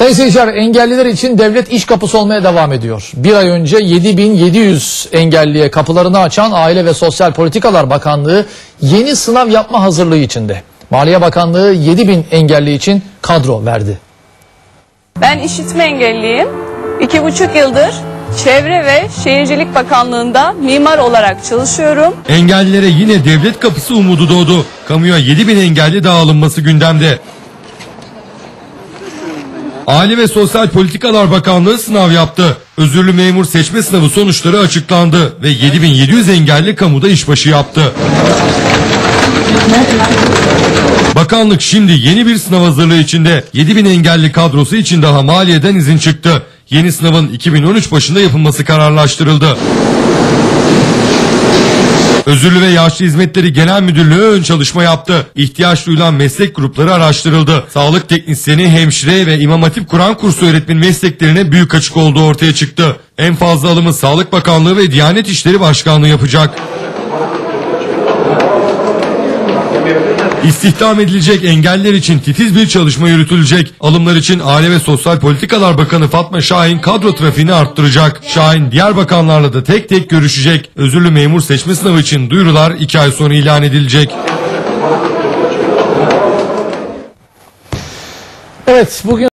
Sayın seyirciler engelliler için devlet iş kapısı olmaya devam ediyor. Bir ay önce 7700 engelliye kapılarını açan Aile ve Sosyal Politikalar Bakanlığı yeni sınav yapma hazırlığı içinde. Maliye Bakanlığı 7000 engelli için kadro verdi. Ben işitme engelliyim. İki buçuk yıldır Çevre ve Şehircilik Bakanlığı'nda mimar olarak çalışıyorum. Engellilere yine devlet kapısı umudu doğdu. Kamuya 7 bin engelli daha alınması gündemde. Aile ve Sosyal Politikalar Bakanlığı sınav yaptı. Özürlü memur seçme sınavı sonuçları açıklandı ve 7700 engelli kamuda işbaşı yaptı. Bakanlık şimdi yeni bir sınav hazırlığı içinde 7000 engelli kadrosu için daha maliyeden izin çıktı. Yeni sınavın 2013 başında yapılması kararlaştırıldı. Özürlü ve Yaşlı Hizmetleri Genel Müdürlüğü ön çalışma yaptı. İhtiyaç duyulan meslek grupları araştırıldı. Sağlık teknisyeni, hemşire ve İmam Hatip Kur'an kursu öğretmeni mesleklerine büyük açık olduğu ortaya çıktı. En fazla alımı Sağlık Bakanlığı ve Diyanet İşleri Başkanlığı yapacak. İstihdam edilecek engeller için titiz bir çalışma yürütülecek. Alımlar için Aile ve Sosyal Politikalar Bakanı Fatma Şahin kadro trafiğini arttıracak. Şahin diğer bakanlarla da tek tek görüşecek. Özürlü memur seçme sınavı için duyurular 2 ay sonra ilan edilecek. Evet bugün